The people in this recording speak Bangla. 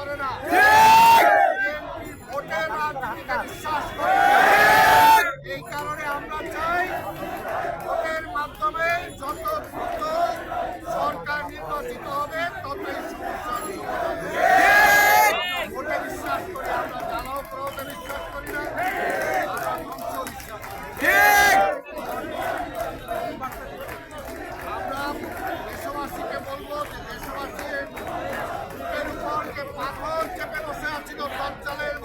করে না। ভোটের রাজনীতিতে বিশ্বাস করে এই কারণে আমরা চাই পাথর চেপে বসে আছিল দরজালের